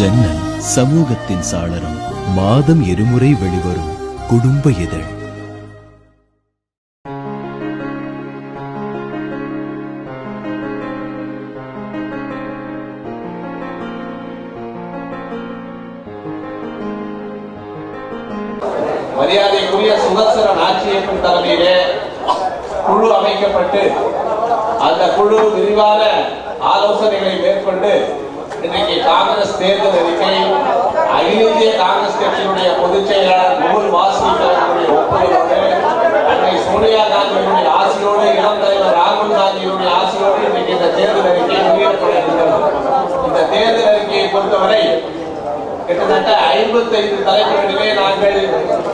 ஜன்னல் சமூகத்தின் சாளரம் மாதம் இருமுறை வெளிவரும் குடும்ப இதழ். மரியாதைக்குரிய சுதர்சன ஆட்சியப்பன் தலைமையிலே குழு அமைக்கப்பட்டு அந்த குழு விரிவான ஆலோசனைகளை மேற்கொண்டு இன்னைக்கு காங்கிரஸ் தேர்தல் அறிக்கை அகில இந்திய காங்கிரஸ் கட்சியினுடைய பொதுச் செயலாளர் முகுல் வாஸ்னிக் அவர்களுடைய ஒப்புதலோடு அன்னை சோனியா காந்தியினுடைய ஆசையோடு இளம் தலைவர் ராகுல் காந்தியினுடைய ஆசையோடு இன்னைக்கு இந்த தேர்தல் அறிக்கை வெளியிடப்பட இருக்கிறது. இந்த தேர்தல் அறிக்கையை பொறுத்தவரை கிட்டத்தட்ட ஐம்பத்தைந்து தலைப்புகளிலே நாங்கள்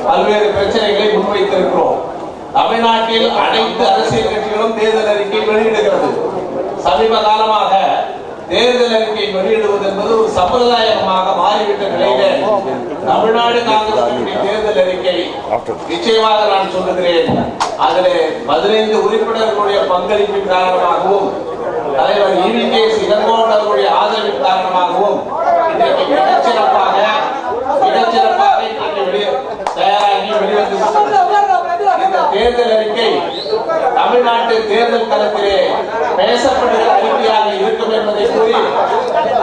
பல்வேறு பிரச்சனைகளை முன்வைத்திருக்கிறோம். தமிழ்நாட்டில் அனைத்து அரசியல் கட்சிகளும் தேர்தல் அறிக்கை வெளியிடுகிறது. சமீப காலமாக தேர்தல் அறிக்கை வெளியிடுவது என்பது ஒரு சம்பிரதாயமாக மாறிவிட்ட நிலையில தமிழ்நாடு காங்கிரஸ் தேர்தல் அறிக்கை. நிச்சயமாக நான் சொல்லுகிறேன். அதில் பதினைந்து உறுப்பினர்களுடைய பங்களிப்பின் காரணமாகவும் தலைவர் இவி கே இளங்கோவன் ஆதரவின் காரணமாகவும் இன்றைக்கு மிகச்சிறப்பாக மிகச்சிறப்பாக தயாராகி வெளிவந்து இந்த தேர்தல் அறிக்கை தமிழ்நாட்டு தேர்தல் களத்திலே பேசப்படுகிற அறிக்கையாக இருக்கும் என்பதை கூறி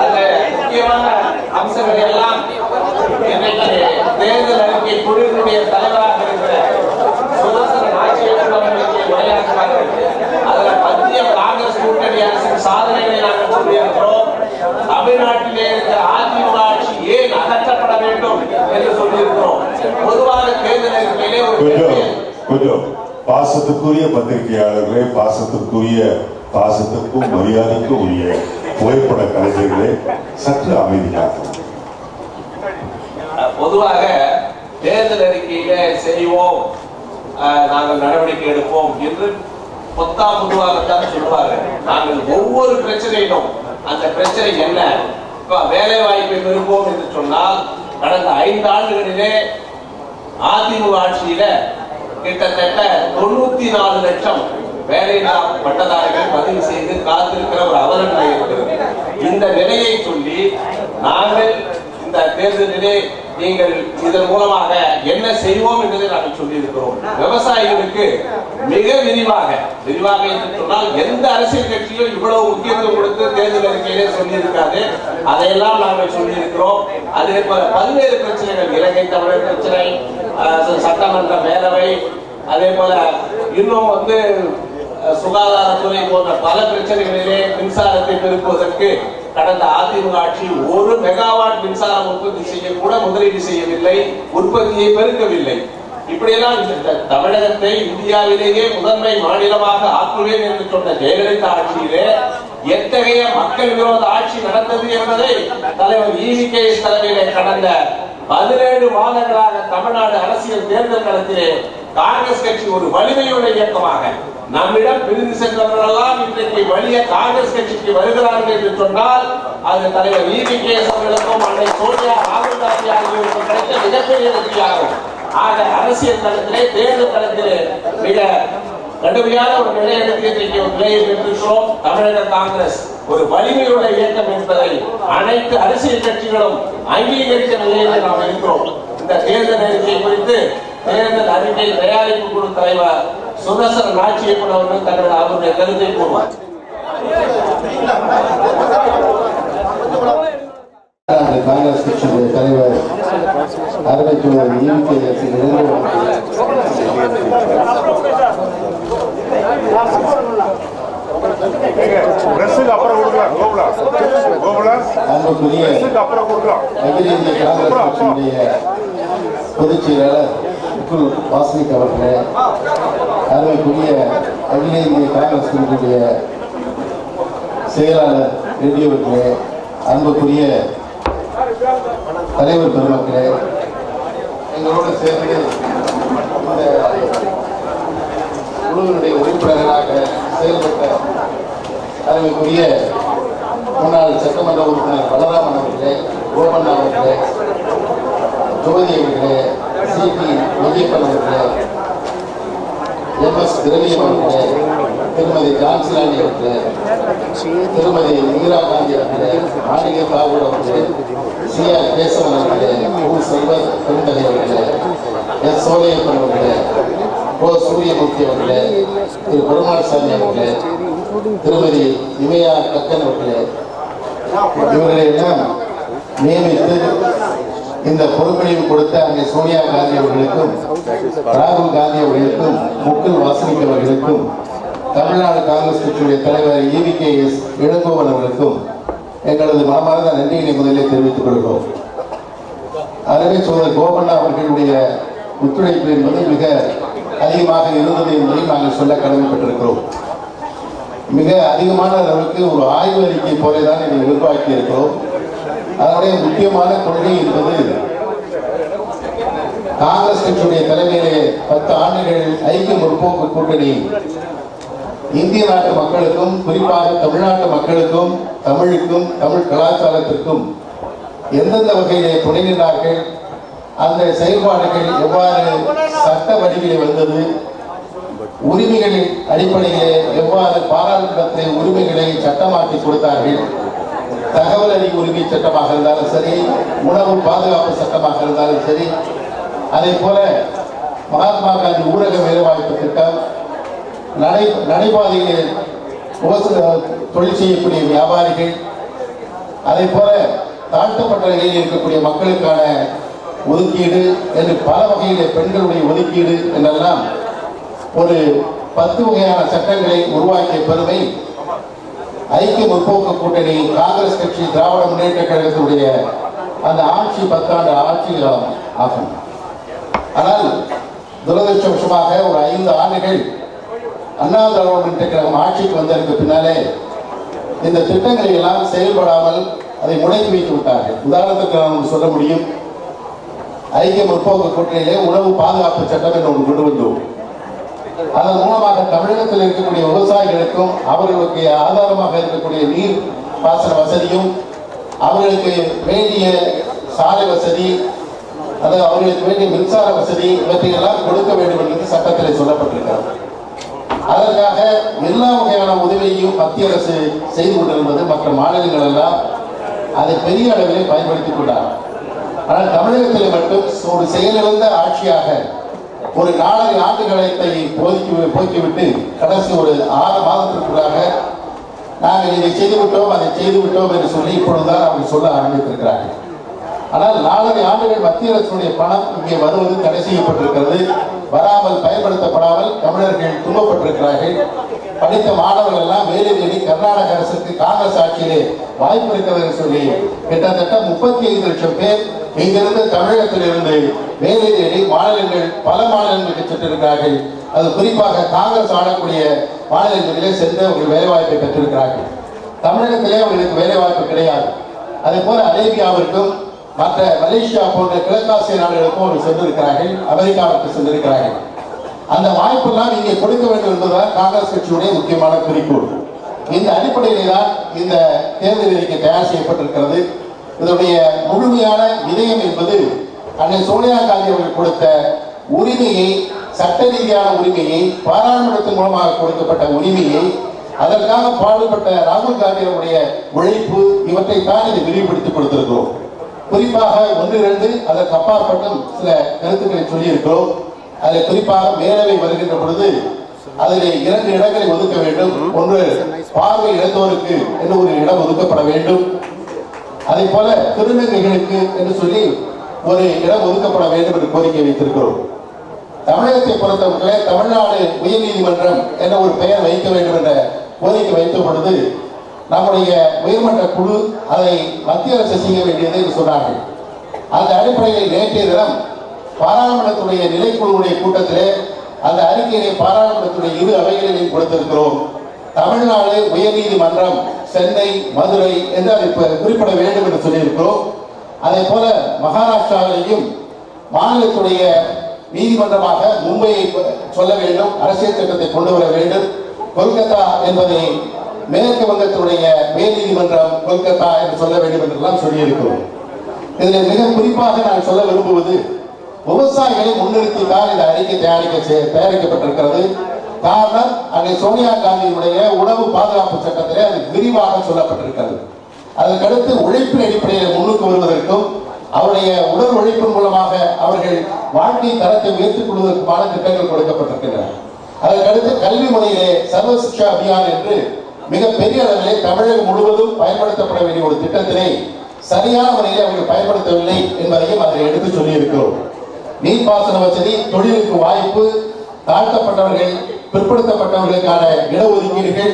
அந்த முக்கியமான அம்சங்களை எல்லாம் இன்றைக்கு தேர்தல் அறிக்கை குழுவினுடைய தலைவராக இருக்கிற சுதர்சன ஆட்சியர் அவர்களுக்கு உரையாற்றுவார்கள் அதுல மத்திய காங்கிரஸ் கூட்டணி அரசின் சாதனைகளை நாங்கள் சொல்லியிருக்கிறோம். தமிழ்நாட்டிலே இருக்கிற அதிமுக ஆட்சி ஏன் அகற்றப்பட வேண்டும் என்று சொல்லியிருக்கிறோம். பொதுவாக தேர்தல் அறிக்கையிலே ஒரு பாசத்துக்குரிய பத்திரிகையாளர்களே பாசத்துக்குரிய பாசத்துக்கும் மரியாதைக்கும் உரிய புகைப்பட கலைஞர்களே சற்று அமைதியாக பொதுவாக தேர்தல் அறிக்கையில செய்வோம். நாங்கள் நடவடிக்கை எடுப்போம் என்று பொத்தா பொதுவாகத்தான் சொல்லுவாங்க நாங்கள் ஒவ்வொரு பிரச்சனையிலும் அந்த பிரச்சனை என்ன? இப்ப வேலை வாய்ப்பை பெறுவோம் என்று சொன்னால் கடந்த ஐந்து ஆண்டுகளிலே அதிமுக ஆட்சியில கிட்டத்தட்ட தொண்ணூத்தி நாலு லட்சம் வேலையில்லா பட்டதாரிகள் பதிவு செய்து காத்திருக்கிற ஒரு அவல நிலை இருக்கிறது. இந்த நிலையை சொல்லி நாங்கள் இந்த தேர்தலிலே நீங்கள் இதன் மூலமாக என்ன செய்வோம் என்பதை நாங்கள் சொல்லியிருக்கிறோம். விவசாயிகளுக்கு மிக விரிவாக விரிவாக என்று சொன்னால் எந்த அரசியல் கட்சியும் இவ்வளவு முக்கியத்துவம் கொடுத்து தேர்தல் அறிக்கையிலே சொல்லியிருக்காது. அதையெல்லாம் நாங்கள் சொல்லியிருக்கிறோம். அதே போல பல்வேறு பிரச்சனைகள் இலங்கை தமிழர் பிரச்சனை சட்டமன்ற பேரவை அதே போல இன்னும் வந்து சுகாதாரத்துறை போன்ற பல பிரச்சனைகளிலே மின்சாரத்தை பெருக்குவதற்கு கடந்த அதிமுக ஆட்சி ஒரு மெகாவாட் மின்சாரம் உற்பத்தி செய்ய கூட முதலீடு செய்யவில்லை உற்பத்தியை பெருக்கவில்லை. இப்படியெல்லாம் இந்த தமிழகத்தை இந்தியாவிலேயே முதன்மை மாநிலமாக ஆக்குவேன் என்று சொன்ன ஜெயலலிதா ஆட்சியிலே எத்தகைய மக்கள் விரோத ஆட்சி நடந்தது என்பதை தலைவர் ஈவி கே தலைமையிலே கடந்த பதினேழு மாதங்களாக தமிழ்நாடு அரசியல் தேர்தல் களத்திலே காங்கிரஸ் கட்சி ஒரு வலிமையுள்ள இயக்கமாக நம்மிடம் பிரிந்து சென்றவர்களெல்லாம் இன்றைக்கு வலிய காங்கிரஸ் கட்சிக்கு வருகிறார்கள் என்று சொன்னால் அது தலைவர் ஈவி கேஸ் அவர்களுக்கும் அன்னை சோனியா ராகுல் காந்தி ஆகியோருக்கும் கிடைத்த மிகப்பெரிய வெற்றியாகும். ஆக அரசியல் தளத்திலே தேர்தல் தளத்திலே மிக கடுமையான ஒரு நிலை எடுத்து இன்றைக்கு ஒரு நிலையை பெற்றிருக்கிறோம். தமிழக காங்கிரஸ் ஒரு வலிமையுள்ள இயக்கம் என்பதை அனைத்து அரசியல் கட்சிகளும் அங்கீகரித்த நிலையில் நாம் இருக்கிறோம் இந்த தேர்தல் அறிக்கை குறித்து தேர்தல் அறிக்கை தயாரிப்பு குழு தலைவர் சுதர்சன இயக்குனர் அவர்கள் தங்களது அவருடைய கருத்தை கூறுவார். காங்கிரஸ் கட்சியுடைய தலைவர் அப்புறம் கொடுக்கலாம் கோகுலா கோகுலா அன்புக்குரிய ட்ரெஸ்ஸுக்கு அப்புறம் கொடுக்கலாம். அகில இந்திய காங்கிரஸ் கட்சியினுடைய பொதுச் செயலாளர் முகுல் வாசனிக் அவர்களே அருமைக்குரிய அகில இந்திய காங்கிரஸ் கமிட்டியுடைய செயலாளர் ரெட்டி அவர்களே அன்புக்குரிய தலைவர் பெருமக்களே எங்களோடு சேர்ந்து இந்த குழுவினுடைய உறுப்பினர்களாக செயல்பட்ட அருமைக்குரிய முன்னாள் சட்டமன்ற உறுப்பினர் பலராமன் அவர்களே கோபண்ணா அவர்களே ஜோதி அவர்களே சி பி மெய்யப்பன் அவர்களே எம் எஸ் திரவியம் அவர்களே திருமதி ஜான்சிராணி அவர்களே திருமதி இந்திரா காந்தி அவர்களே மாளிகை தாகூர் அவர்களே சி ஆர் கேசவன் அவர்களே உ செல்வ பெருந்தகை அவர்களே எஸ் சோழையப்பன் அவர்களே ஓ சூரியமூர்த்தி அவர்களே திரு பெருமாள்சாமி அவர்களே திருமதி இமயா கக்கன் அவர்களே. இவர்களை எல்லாம் நியமித்து இந்த பொறுப்பணிவு கொடுத்த அங்கே சோனியா காந்தி அவர்களுக்கும் ராகுல் காந்தி அவர்களுக்கும் முக்குல் வாசனிக் அவர்களுக்கும் தமிழ்நாடு காங்கிரஸ் கட்சியுடைய தலைவர் இவி கே எஸ் இளங்கோவன் அவர்களுக்கும் எங்களது மனமார்ந்த நன்றியினை முதலில் தெரிவித்துக் கொள்கிறோம். அருமை சோதர் கோபண்ணா அவர்களுடைய ஒத்துழைப்பு என்பது மிக அதிகமாக இருந்தது என்பதை நாங்கள் சொல்ல கடமைப்பட்டிருக்கிறோம். மிக அதிகமான அளவுக்கு ஒரு ஆய்வு அறிக்கை போல தான் இதை உருவாக்கி இருக்கிறோம் அதனுடைய முக்கியமான கொள்கை என்பது காங்கிரஸ் கட்சியுடைய தலைமையிலே பத்து ஆண்டுகள் ஐக்கிய முற்போக்கு கூட்டணி. இந்திய நாட்டு மக்களுக்கும் குறிப்பாக தமிழ்நாட்டு மக்களுக்கும் தமிழுக்கும் தமிழ் கலாச்சாரத்திற்கும் எந்தெந்த வகையிலே துணை நின்றார்கள் அந்த செயல்பாடுகள் எவ்வாறு சட்ட வடிவிலே வந்தது உரிமைகளின் அடிப்படையிலே எவ்வாறு பாராளுமன்றத்தை உரிமைகளை சட்டமாக்கி கொடுத்தார்கள் தகவல் அறிவு உரிமை சட்டமாக இருந்தாலும் சரி உணவு பாதுகாப்பு சட்டமாக இருந்தாலும் சரி அதே போல மகாத்மா காந்தி ஊரக வேலைவாய்ப்பு திட்டம் நடை நடைபாதையில் தொழில் செய்யக்கூடிய வியாபாரிகள் அதே போல தாழ்த்தப்பட்ட நிலையில் இருக்கக்கூடிய மக்களுக்கான ஒதுக்கீடு என்று பல வகையிலே பெண்களுடைய ஒதுக்கீடு என்றெல்லாம் ஒரு பத்து வகையான சட்டங்களை உருவாக்கிய பெருமை ஐக்கிய முற்போக்கு கூட்டணி காங்கிரஸ் கட்சி திராவிட முன்னேற்ற கழகத்துடைய அந்த ஆட்சி பத்தாண்டு ஆட்சி காலம் ஆகும். ஆனால் துரதிருஷ்டவசமாக ஒரு ஐந்து ஆண்டுகள் அண்ணா திராவிட முன்னேற்ற கழகம் ஆட்சிக்கு வந்ததற்கு பின்னாலே இந்த திட்டங்களை எல்லாம் செயல்படாமல் அதை முடக்கி வைத்து விட்டார்கள். உதாரணத்துக்கு நான் சொல்ல முடியும். ஐக்கிய முற்போக்கு கூட்டணியிலே உணவு பாதுகாப்பு சட்டம் என்று ஒன்று கொண்டு வந்தோம். அதன் மூலமாக தமிழகத்தில் இருக்கக்கூடிய விவசாயிகளுக்கும் அவர்களுக்கு ஆதாரமாக இருக்கக்கூடிய நீர் பாசன வசதியும் அவர்களுக்கு வேண்டிய சாலை வசதி அது அவர்களுக்கு வேண்டிய மின்சார வசதி இவற்றையெல்லாம் கொடுக்க வேண்டும் என்று சட்டத்தில் சொல்லப்பட்டிருக்கிறது. அதற்காக எல்லா வகையான உதவியையும் மத்திய அரசு செய்து கொண்டிருந்தது மற்ற மாநிலங்கள் எல்லாம் அதை பெரிய அளவிலே பயன்படுத்திக் கொண்டார் ஆனால் தமிழகத்தில் மட்டும் ஒரு செயலிழந்த ஆட்சியாக ஒரு நாலரை ஆண்டுகளத்தை போக்கி போக்கிவிட்டு கடைசி ஒரு ஆறு மாதத்திற்குள்ளாக நாங்கள் இதை செய்து விட்டோம் அதை செய்து விட்டோம் என்று சொல்லி இப்பொழுதுதான் அவங்க சொல்ல ஆரம்பித்திருக்கிறார்கள். ஆனால் நாலரை ஆண்டுகள் மத்திய அரசுடைய பணம் இங்கே வருவது தடை செய்யப்பட்டிருக்கிறது. வராமல் பயன்படுத்தப்படாமல் தமிழர்கள் துன்பப்பட்டிருக்கிறார்கள். படித்த மாணவர்கள் எல்லாம் வேலை தேடி கர்நாடக அரசுக்கு காங்கிரஸ் ஆட்சியிலே வாய்ப்பு இருக்கிறது சொல்லி கிட்டத்தட்ட முப்பத்தி ஐந்து லட்சம் பேர் இங்கிருந்து தமிழகத்திலிருந்து வேலை தேடி மாநிலங்கள் பல மாநிலங்களுக்கு சென்றிருக்கிறார்கள். அது குறிப்பாக காங்கிரஸ் ஆளக்கூடிய மாநிலங்களிலே சென்று அவர்கள் வேலைவாய்ப்பை பெற்றிருக்கிறார்கள். தமிழகத்திலே அவர்களுக்கு வேலைவாய்ப்பு கிடையாது. அதே போல அரேபியாவிற்கும் மற்ற மலேசியா போன்ற கிழக்காசிய நாடுகளுக்கும் அவர்கள் சென்றிருக்கிறார்கள் அமெரிக்காவிற்கு சென்றிருக்கிறார்கள். அந்த வாய்ப்பெல்லாம் இங்கே கொடுக்க வேண்டும் என்பதுதான் காங்கிரஸ் கட்சியுடைய முக்கியமான குறிக்கோள். இந்த அடிப்படையிலே தான் இந்த தேர்தல் அறிக்கை தயார் செய்யப்பட்டிருக்கிறது. இதனுடைய முழுமையான இதயம் என்பது அன்னை சோனியா காந்தி அவர்கள் கொடுத்த உரிமையை சட்ட ரீதியான உரிமையை பாராளுமன்றத்தின் மூலமாக கொடுக்கப்பட்ட உரிமையை அதற்காக பாடுபட்ட ராகுல் காந்தி அவருடைய உழைப்பு இவற்றை தான் இதை விரிவுபடுத்தி கொடுத்திருக்கிறோம். குறிப்பாக ஒன்று இரண்டு அதற்கு அப்பாற்பட்டும் சில கருத்துக்களை சொல்லியிருக்கிறோம். அதை குறிப்பாக மேலவை வருகின்ற பொழுது அதில் இரண்டு இடங்களை ஒதுக்க வேண்டும். ஒன்று பார்வை இழந்தோருக்கு என்று ஒரு இடம் ஒதுக்கப்பட வேண்டும். அதே போல திருநங்கைகளுக்கு என்று சொல்லி ஒரு இடம் ஒதுக்கப்பட வேண்டும் என்று கோரிக்கை வைத்திருக்கிறோம். தமிழகத்தை பொறுத்தவர்களே தமிழ்நாடு உயர்நீதிமன்றம் என்ற ஒரு பெயர் வைக்க வேண்டும் என்ற கோரிக்கை வைத்த பொழுது நம்முடைய உயர்மன்ற குழு அதை மத்திய அரசு செய்ய வேண்டியது என்று சொன்னார்கள். அந்த அடிப்படையில் நேற்றைய தினம் பாராளுமன்றத்துடைய நிலைக்குழுவுடைய கூட்டத்திலே அந்த அறிக்கையை பாராளுமன்றத்துடைய இரு அவைகளிலும் கொடுத்திருக்கிறோம். தமிழ்நாடு உயர்நீதிமன்றம் சென்னை மதுரை என்று அதை குறிப்பிட வேண்டும் என்று சொல்லியிருக்கிறோம். அதே போல மகாராஷ்டிராவிலேயும் மாநிலத்துடைய நீதிமன்றமாக மும்பையை சொல்ல வேண்டும் அரசியல் சட்டத்தை கொண்டு வர வேண்டும். கொல்கத்தா என்பதை மேற்கு வங்கத்தினுடைய மேல் நீதிமன்றம் கொல்கத்தா என்று சொல்ல வேண்டும் என்றெல்லாம் சொல்லியிருக்கிறோம். இதில் மிக குறிப்பாக நான் சொல்ல விரும்புவது விவசாயிகளை முன்னிறுத்தி தான் இந்த அறிக்கை தயாரிக்க தயாரிக்கப்பட்டிருக்கிறது. காரணம் அங்கே சோனியா காந்தியினுடைய உணவு பாதுகாப்பு சட்டத்திலே அது விரிவாக சொல்லப்பட்டிருக்கிறது. அதற்கடுத்து உழைப்பின் அடிப்படையில் முன்னுக்கு வருவதற்கும் அவருடைய உடல் உழைப்பின் மூலமாக அவர்கள் வாழ்க்கை தரத்தை உயர்த்திக் கொள்வதற்குமான திட்டங்கள் கொடுக்கப்பட்டிருக்கின்றன. அதற்கடுத்து கல்வி முறையிலே சர்வ சிக்ஷா அபியான் என்று மிகப்பெரிய அளவிலே தமிழகம் முழுவதும் பயன்படுத்தப்பட வேண்டிய ஒரு திட்டத்தினை சரியான முறையில் அவர்கள் பயன்படுத்தவில்லை என்பதையும் அதில் எடுத்து சொல்லியிருக்கிறோம். நீர்ப்பாசன வசதி தொழிலுக்கு வாய்ப்பு தாழ்த்தப்பட்டவர்கள் பிற்படுத்தப்பட்டவர்களுக்கான இடஒதுக்கீடுகள்.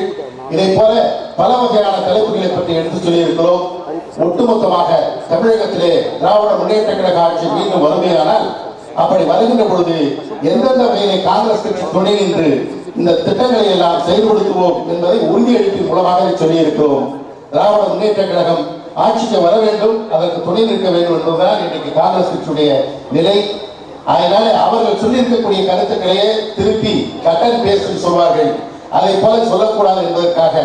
இதை போல பல வகையான தலைப்புகளை பற்றி எடுத்து சொல்லியிருக்கிறோம். ஒட்டுமொத்தமாக தமிழகத்திலே திராவிட முன்னேற்ற கழக ஆட்சி மீண்டும் வறுமையானால் அப்படி வருகின்ற பொழுது எந்தெந்த வகையிலே காங்கிரஸ் கட்சி துணை நின்று இந்த திட்டங்களை எல்லாம் செயல்படுத்துவோம் என்பதை உறுதியளிப்பின் மூலமாக சொல்லியிருக்கிறோம். திராவிட முன்னேற்ற கழகம் ஆட்சிக்கு வர வேண்டும் அதற்கு துணை நிற்க வேண்டும் என்பதுதான் இன்றைக்கு காங்கிரஸ் கட்சியுடைய நிலை. அதனால அவர்கள் சொல்லியிருக்கக்கூடிய கருத்துக்களையே திருப்பி கட்டன் பேசுன்னு சொல்வார்கள். அதை போல சொல்லக்கூடாது என்பதற்காக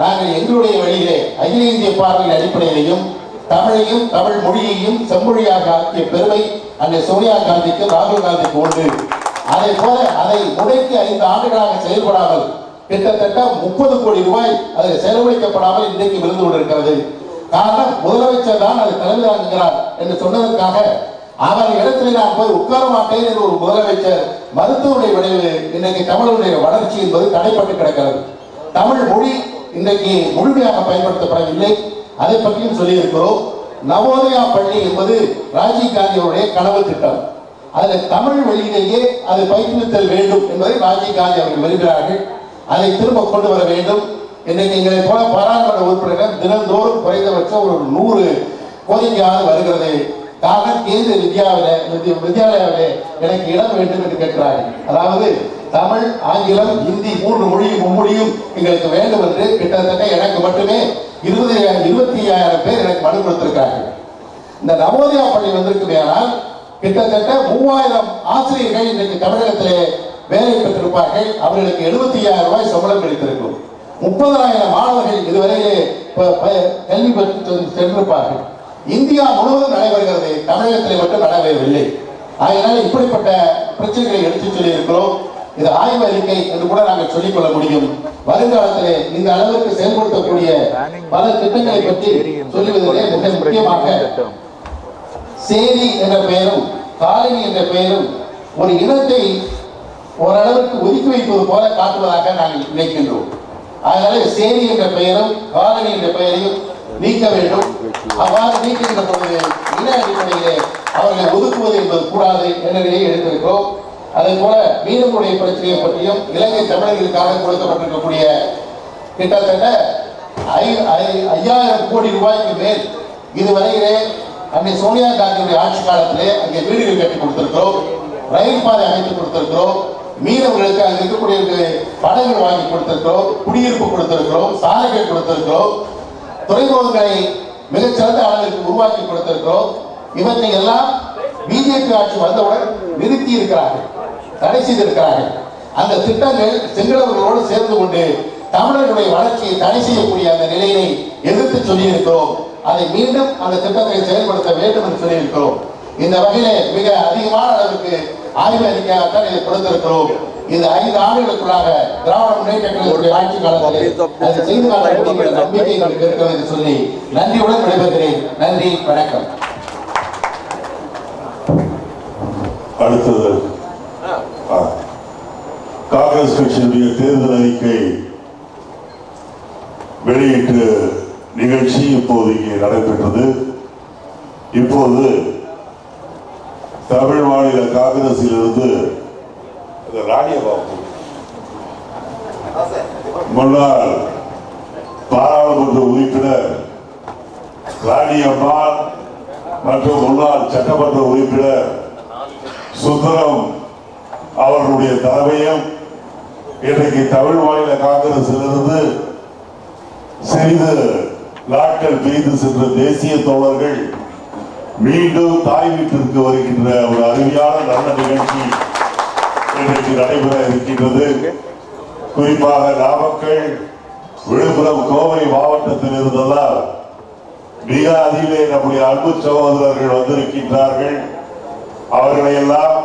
நாங்கள் எங்களுடைய வழியிலே அகில இந்திய பார்வையின் அடிப்படையிலையும் தமிழையும் தமிழ் மொழியையும் செம்மொழியாக ஆக்கிய பெருமை அன்னை சோனியா காந்திக்கு ராகுல் காந்திக்கு உண்டு. அதை போல அதை முறைக்கு ஐந்து ஆண்டுகளாக செயல்படாமல் கிட்டத்தட்ட முப்பது கோடி ரூபாய் அதை செலவழிக்கப்படாமல் இன்றைக்கு விழுந்து கொண்டிருக்கிறது. காரணம் முதலமைச்சர் தான் அது தலைமை என்று சொன்னதற்காக அவர் இடத்துல நான் போய் உட்கார மாட்டேன் என்று ஒரு முதலமைச்சர் மருத்துவருடைய விளைவு இன்னைக்கு தமிழருடைய வளர்ச்சி என்பது தடைப்பட்டு கிடக்கிறது. தமிழ் மொழி இன்றைக்கு முழுமையாக பயன்படுத்தப்படவில்லை. அதை பற்றியும் சொல்லியிருக்கிறோம். நவோதயா பள்ளி என்பது ராஜீவ் காந்தியுடைய கனவு திட்டம். அதில் தமிழ் வழியிலேயே அதை பயிற்றுவித்தல் வேண்டும் என்பதை ராஜீவ் காந்தி அவர்கள் விரும்புகிறார்கள் அதை திரும்ப கொண்டு வர வேண்டும். இன்னைக்கு எங்களை போல பாராளுமன்ற உறுப்பினர்கள் தினந்தோறும் குறைந்தபட்சம் ஒரு நூறு கோரிக்கையாக வருகிறது. காரணம் கேந்திர வித்யாவில வித்ய- வித்யாலயாவிலே எனக்கு இடம் வேண்டும் என்று கேட்கிறார்கள். அதாவது தமிழ் ஆங்கிலம் ஹிந்தி மூன்று மொழியும் மும்மொழியும் எங்களுக்கு வேண்டும் என்று கிட்டத்தட்ட எனக்கு மட்டுமே இருபது இருபத்தி ஐயாயிரம் பேர் எனக்கு மனு கொடுத்திருக்கார்கள் இந்த நவோதயா பள்ளி வந்திருக்குமேயானால் கிட்டத்தட்ட மூவாயிரம் ஆசிரியர்கள் இன்றைக்கு தமிழகத்திலே வேலை பெற்றிருப்பார்கள். அவர்களுக்கு எழுபத்தி ஐயாயிரம் ரூபாய் சம்பளம் கிடைத்திருக்கும். முப்பதாயிரம் மாணவர்கள் இதுவரையிலே கல்வி பெற்று சென்றிருப்பார்கள். இந்தியா முழுவதும் நடைபெறுகிறது. தமிழகத்தில் மட்டும் நடைபெறவில்லை. அதனால இப்படிப்பட்ட பிரச்சனைகளை எடுத்து சொல்லி இருக்கிறோம் இது ஆய்வு அறிக்கை என்று கூட நாங்கள் சொல்லிக் கொள்ள முடியும். வருங்காலத்திலே இந்த அளவிற்கு செயல்படுத்தக்கூடிய பல திட்டங்களை பற்றி சொல்லுவதிலே மிக முக்கியமாக சேரி என்ற பெயரும் காலனி என்ற பெயரும் ஒரு இனத்தை ஓரளவுக்கு ஒதுக்கி வைப்பது போல காட்டுவதாக நாங்கள் நினைக்கின்றோம். அதனால சேரி என்ற பெயரும் காலனி என்ற பெயரையும் நீக்க வேண்டும். அவ்வாறு நீக்கின்ற பொழுது இன அடிப்படையிலே அவர்களை ஒதுக்குவது என்பது கூடாது என்ற நிலையை எடுத்திருக்கிறோம். அதே போல மீனவருடைய பிரச்சனையை பற்றியும் இலங்கை தமிழர்களுக்காக கொடுக்கப்பட்டிருக்கக்கூடிய கிட்டத்தட்ட ஐ- ஐ- ஐயாயிரம் கோடி ரூபாய்க்கு மேல் இதுவரையிலே அன்னை சோனியா காந்தியுடைய ஆட்சி காலத்திலே அங்கே வீடுகள் கட்டி கொடுத்திருக்கிறோம். ரயில் பாதை அமைத்து கொடுத்திருக்கிறோம். மீனவர்களுக்கு அங்கே இருக்கக்கூடிய படகுகள் வாங்கி கொடுத்திருக்கிறோம். குடியிருப்பு கொடுத்திருக்கிறோம். சாலைகள் கொடுத்திருக்கிறோம். துறைமுகங்களை மிகச்சிறந்த அளவிற்கு உருவாக்கி கொடுத்திருக்கிறோம். இவற்றை எல்லாம் பிஜேபி ஆட்சி வந்தவுடன் நிறுத்தி இருக்கிறார்கள் தடை செய்திருக்கிறார்கள். அந்த திட்டங்கள் சிங்களவர்களோடு சேர்ந்து கொண்டு தமிழர்களுடைய வளர்ச்சியை தடை செய்யக்கூடிய அந்த நிலையை எதிர்த்து சொல்லியிருக்கிறோம். அதை மீண்டும் அந்த திட்டத்தை செயல்படுத்த வேண்டும் என்று சொல்லியிருக்கிறோம். இந்த வகையிலே மிக அதிகமான அளவுக்கு ஆய்வு அறிக்கையாகத்தான் இதை கொடுத்திருக்கிறோம். இது ஐந்து ஆண்டுகளுக்குள்ளாக திராவிட முன்னேற்ற கழகத்துடைய ஆட்சி காலத்திலே. அதை செய்து காட்ட நம்பிக்கை எங்களுக்கு இருக்கிறது என்று சொல்லி நன்றியுடன் விடைபெறுகிறேன். நன்றி வணக்கம். அடுத்தது காங்கிரஸ் கட்சியினுடைய தேர்தல் அறிக்கை வெளியீட்டு நிகழ்ச்சி இப்போது இங்கே நடைபெற்றது. இப்போது தமிழ் மாநில காங்கிரஸில் இருந்து ராணியபாபு முன்னாள் பாராளுமன்ற உறுப்பினர் ராணியம்மாள் மற்றும் முன்னாள் சட்டமன்ற உறுப்பினர் சுந்தரம் அவர்களுடைய தலைமையும் இன்றைக்கு தமிழ் மாநில காங்கிரசிலிருந்து சிறிது நாட்கள் பிரிந்து சென்ற தேசிய தோழர்கள் மீண்டும் தாய் வீட்டிற்கு வருகின்ற ஒரு அருமையான நல்ல நிகழ்ச்சி இன்றைக்கு நடைபெற இருக்கின்றது. குறிப்பாக நாமக்கல் விழுப்புரம் கோவை மாவட்டத்தில் இருந்ததால் மிக அதிலே நம்முடைய அன்பு சகோதரர்கள் வந்திருக்கின்றார்கள். அவர்களை எல்லாம்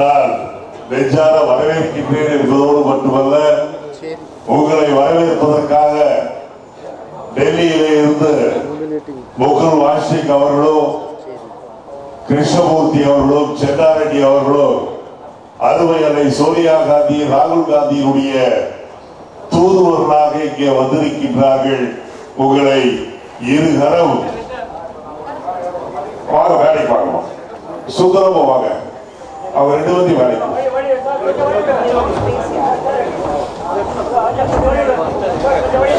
நான் நெஞ்சார வரவேற்கின்றேன் என்பதோடு மட்டுமல்ல உங்களை வரவேற்பதற்காக டெல்லியிலே இருந்து முகுல் வாஷிக் அவர்களோ கிருஷ்ணமூர்த்தி அவர்களோ செட்டாரெட்டி அவர்களோ அருமை சோனியா காந்தி ராகுல் காந்தியினுடைய தூதுவர்களாக இங்கே வந்திருக்கின்றார்கள். உங்களை இருகரம். வாங்க வேலை வாங்க சுந்தரமும் வாங்க. அவங்க ரெண்டு வந்து வேலை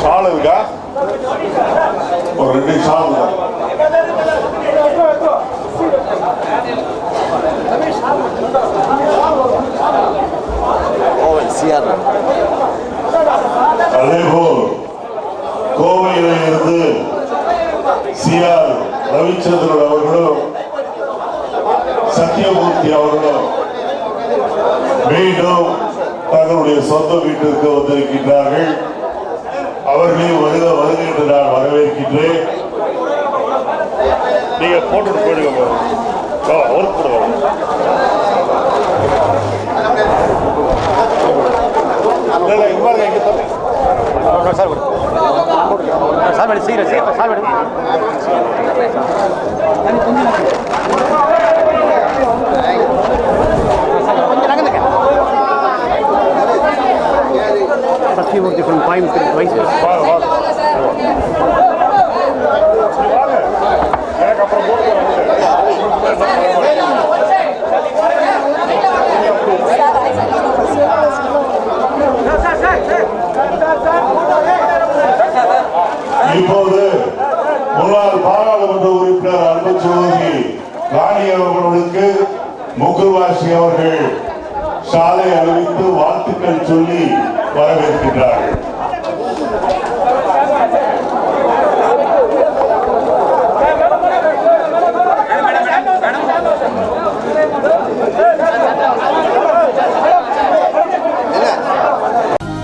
ஷால் இருக்கா ஒரு ரெண்டு ஷால் தான். அதேபோல் கோவையில இருந்து சிஆர் ரவிச்சந்திரன் அவர்களும் சத்யமூர்த்தி அவர்களும் மீண்டும் தங்களுடைய சொந்த வீட்டிற்கு வந்திருக்கின்றார்கள் அவர்களையும் வருக வருக என்று நான் வரவேற்கின்றேன். நீங்க போட்டுட்டு போயிடுங்க ஒரு போடுவோம் இல்ல இல்ல இங்க பாருங்க இங்க தம்பி சார் மேடம் சீக்கிரம் சீக்கிரம் சார் மேடம் கொஞ்சம் நகர்ந்துங்க சத்யமூர்த்தி ஃப்ரம் கோயம்புத்தூர் வைஸ் இப்போது முன்னாள் பாராளுமன்ற உறுப்பினர் அன்பு சோதரி ராணி அவர்களுக்கு முகுல்வாசி அவர்கள் சாலை அறிவித்து வாழ்த்துக்கள் சொல்லி வரவேற்கின்றார்கள்.